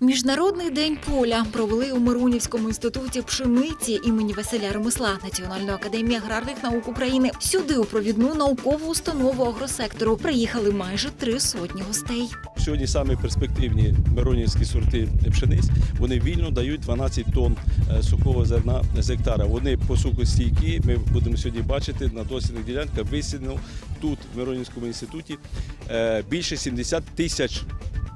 Міжнародний день поля провели у Миронівському інституті пшениці імені Василя Ремесла Національної академії аграрних наук України. Сюди у провідну наукову установу агросектору приїхали майже три сотні гостей. Сьогодні самі перспективні миронівські сорти пшениць. Вони вільно дають 12 тонн е, сухого зерна з гектара. Вони посухостійкі. Ми будемо сьогодні бачити на дослідних ділянках висіяно тут, в Миронівському інституті, е, більше 70 тисяч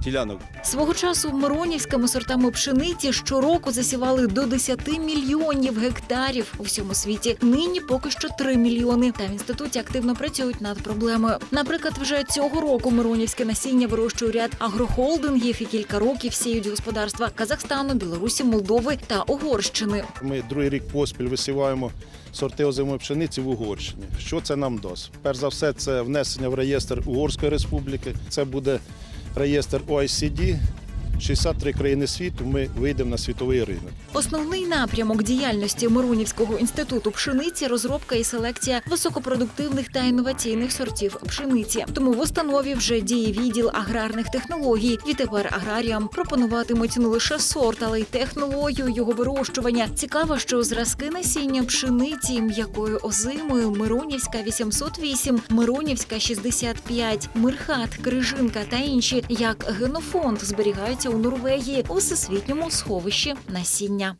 ділянок. Свого часу миронівськими сортами пшениці щороку засівали до 10 мільйонів гектарів у всьому світі. Нині поки що 3 мільйони. Та в інституті активно працюють над проблемою. Наприклад, вже цього року миронівське насіння вирощує ряд агрохолдингів і кілька років сіють господарства Казахстану, Білорусі, Молдови та Угорщини. Ми другий рік поспіль висіваємо сорти озимої пшениці в Угорщині. Що це нам дасть? Перш за все, це внесення в реєстр Угорської республіки. Це буде реєстр OECD. 63 країни світу. Ми вийдемо на світовий ринок. Основний напрямок діяльності Миронівського інституту пшениці розробка і селекція високопродуктивних та інноваційних сортів пшениці. Тому в установі вже діє відділ аграрних технологій. Відтепер аграріям пропонуватимуть не лише сорт, але й технологію його вирощування. Цікаво, що зразки насіння пшениці м'якою озимою Миронівська 808, Миронівська 65, Мирхат, Крижинка та інші як генофонд зберігаються у Норвегії у всесвітньому сховищі насіння.